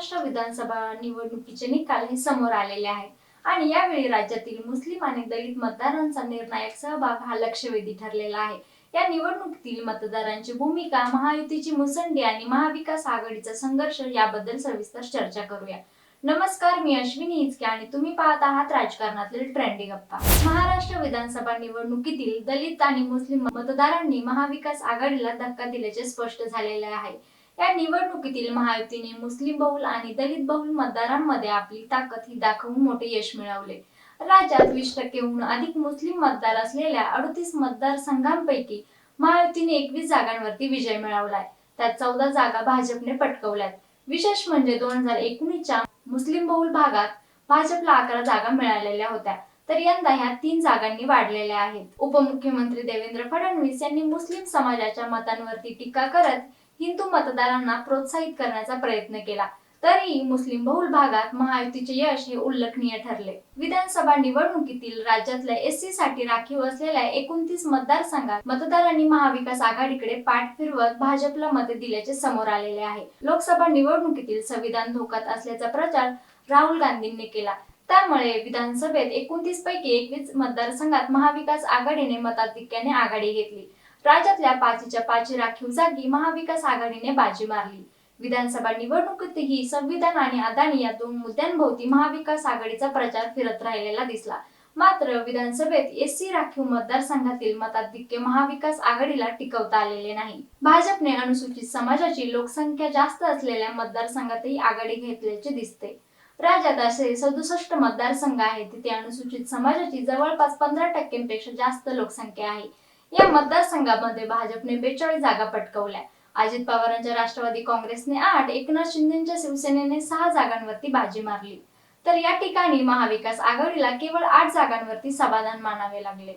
महाराष्ट्र विधानसभा निवडणुकीचे निकाल हे समोर आलेले आहेत. आणि यावेळी राज्यातील मुस्लिम आणि दलित मतदारांचा निर्णायक सहभाग हा लक्षवेधी ठरलेला आहे. या निवडणुकीतील मतदारांची भूमिका महायुतीची मुसंडी आणि महाविकास आघाडीचा संघर्ष याबद्दल सविस्तर चर्चा करूया. नमस्कार मी अश्विनी इचके आणि तुम्ही पाहत आहात राजकारणातील ट्रेंडी गप्पा. महाराष्ट्र विधानसभा निवडणुकीतील दलित आणि मुस्लिम मतदारांनी महाविकास आघाडीला धक्का दिल्याचे स्पष्ट झालेले आहे. या निवडणुकीतील महायुतीने मुस्लिम बहुल आणि दलित बहुल मतदारांमध्ये आपली ताकद ही दाखवून मोठे यश मिळवले. राज्यात वीस टक्केहून अधिक मुस्लिम मतदार असलेल्या अडतीस मतदारसंघांपैकी महायुतीने एकवीस जागांवरती विजय मिळवलाय. त्यात चौदा जागा भाजपने पटकवल्यात. विशेष म्हणजे दोन हजार एकोणीसच्या मुस्लिम बहुल भागात भाजपला अकरा जागा मिळालेल्या होत्या. तर यंदा ह्या तीन जागांनी वाढलेल्या आहेत. उपमुख्यमंत्री देवेंद्र फडणवीस यांनी मुस्लिम समाजाच्या मतांवरती टीका करत हिंदू मतदारांना प्रोत्साहित करण्याचा प्रयत्न केला. तरीही मुस्लिम बहुल भागात महायुतीचे यश हे उल्लेखनीय ठरले. विधानसभा निवडणुकीतील राज्यातल्या एससी साठी राखीव असलेल्या एकोणतीस मतदारसंघात मतदारांनी महाविकास आघाडीकडे पाठ फिरवत भाजपला मते दिल्याचे समोर आलेले आहे. लोकसभा निवडणुकीतील संविधान धोक्यात असल्याचा प्रचार राहुल गांधींनी केला. त्यामुळे विधानसभेत एकोणतीस पैकी एकवीस मतदारसंघात महाविकास आघाडीने मताधिक्याने आघाडी घेतली. राज्यातल्या पाचीच्या पाच राखीव जागी महाविकास आघाडीने बाजी मारली. विधानसभा निवडणुकीतही संविधान आणि अदानी या दोन मुद्द्यांभोवती महाविकास आघाडीचा प्रचार फिरत राहिलेला दिसला. मात्र विधानसभेत एस सी राखीव मतदारसंघातील मताधिक्य महाविकास आघाडीला टिकवता आलेले नाही. भाजपने अनुसूचित समाजाची लोकसंख्या जास्त असलेल्या मतदारसंघातही आघाडी घेतल्याचे दिसते. राज्यात असे सदुसष्ट मतदारसंघ आहेत तिथे अनुसूचित समाजाची जवळपास पंधरा टक्क्यांपेक्षा जास्त लोकसंख्या आहे. या मतदारसंघामध्ये भाजपने बेचाळीस जागा पटकवल्या. अजित पवारांच्या राष्ट्रवादी काँग्रेसने आठ एकनाथ शिंदेच्या शिवसेनेने सहा जागांवरती बाजी मारली. तर या ठिकाणी महाविकास आघाडीला केवळ आठ जागांवरती समाधान मानावे लागले.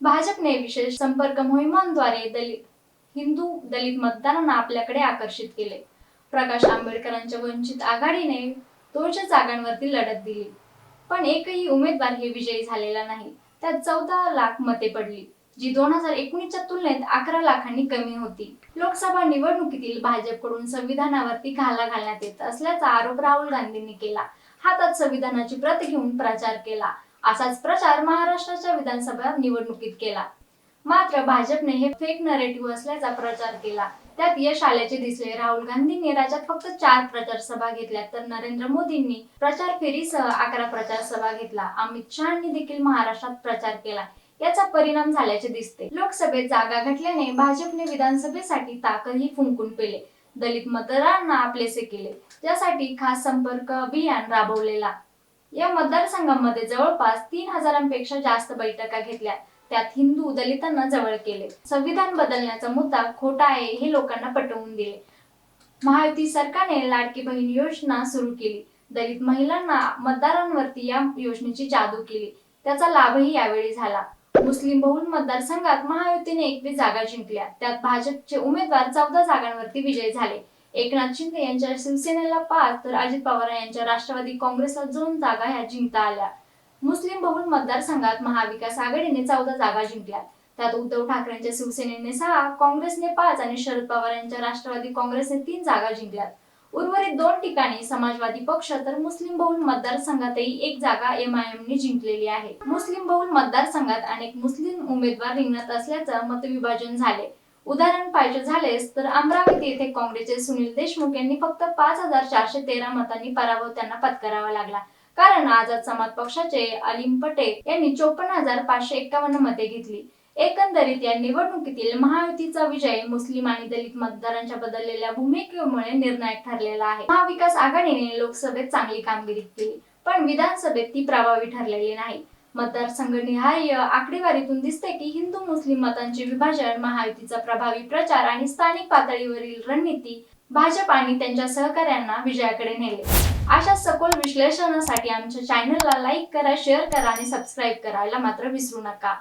भाजपने विशेष संपर्क मोहिमांद्वारे दलित हिंदू दलित मतदारांना आपल्याकडे आकर्षित केले. प्रकाश आंबेडकरांच्या वंचित आघाडीने दोनशे जागांवरती लढत दिली. पण एकही उमेदवार हे विजयी झालेला नाही. त्यात चौदा लाख मते पडली. जी दोन हजार एकोणीसच्या तुलनेत अकरा लाखांनी कमी होती. लोकसभा निवडणुकीतील भाजपकडून संविधानावरती घाला घालण्यात येत असल्याचा आरोप राहुल गांधींनी केला. हातात संविधानाची प्रत घेऊन प्रचार केला. असाच प्रचार महाराष्ट्राच्या विधानसभा निवडणुकीत केला. मात्र भाजपने हे फेक नरेटिव्ह असल्याचा प्रचार केला. त्यात यश आल्याचे दिसले राहुल गांधींनी. राज्यात फक्त चार प्रचार सभा घेतल्या तर नरेंद्र मोदींनी प्रचार फेरीसह अकरा प्रचार सभा घेतला. अमित शहानी देखील महाराष्ट्रात प्रचार केला. याचा परिणाम झाल्याचे दिसते. लोकसभेत जागा घटल्याने भाजपने विधानसभेसाठी ताकदही फुंकून पेले. दलित मतदारांना आपलेसे केले. त्यासाठी खास संपर्क अभियान राबवलेला. या मतदारसंघामध्ये जवळपास तीन हजारांपेक्षा जास्त बैठका घेतल्या. त्यात हिंदू दलितांना जवळ केले. संविधान बदलण्याचा मुद्दा खोटा आहे हे लोकांना पटवून दिले. महायुती सरकारने लाडकी बहीण योजना सुरू केली. दलित महिलांना मतदारांवरती या योजनेची जादू केली. त्याचा लाभही यावेळी झाला. मुस्लिम बहुल मतदारसंघात महायुतीने एकवीस जागा जिंकल्या. त्यात भाजपचे उमेदवार चौदा जागांवरती विजयी झाले. एकनाथ शिंदे यांच्या शिवसेनेला पाच तर अजित पवार यांच्या राष्ट्रवादी काँग्रेसला दोन जागा ह्या जिंकता आल्या. मुस्लिम बहुल मतदारसंघात महाविकास आघाडीने चौदा जागा जिंकल्या. त्यात उद्धव ठाकरेंच्या शिवसेनेने सहा काँग्रेसने पाच आणि शरद पवार यांच्या राष्ट्रवादी काँग्रेसने तीन जागा जिंकल्यात. उर्वरित दोन ठिकाणी समाजवादी पक्ष तर मुस्लिम बहुल मतदारसंघातही एक जागा एमआयएमने जिंकलेली आहे. मुस्लिम बहुल मतदारसंघात अनेक मुस्लिम उमेदवार रिंगणात असल्याचं मतविभाजन झाले. उदाहरण पाहिजे झालेस तर अमरावती येथे काँग्रेसचे सुनील देशमुख यांनी फक्त पाच हजार चारशे तेरा मतांनी पराभव त्यांना पत्करावा लागला. कारण आझाद समाज पक्षाचे अलिम पटेल यांनी चोपन्न हजार पाचशे एक्कावन्न मते घेतली. एकंदरीत या निवडणुकीतील महायुतीचा विजय मुस्लिम आणि दलित मतदारांच्या बदललेल्या भूमिकेमुळे निर्णायक ठरलेला आहे. महाविकास आघाडीने लोकसभेत चांगली कामगिरी केली पण विधानसभेत ती प्रभावी ठरलेली नाही. मतदारसंघनिहाय आकडेवारीतून दिसते की हिंदू मुस्लिम मतांचे विभाजन महायुतीचा प्रभावी प्रचार आणि स्थानिक पातळीवरील रणनीती भाजप आणि त्यांच्या सहकाऱ्यांना विजयाकडे नेले. अशा सखोल विश्लेषणासाठी आमच्या चॅनलला लाईक करा शेअर करा आणि सबस्क्राईब करायला मात्र विसरू नका.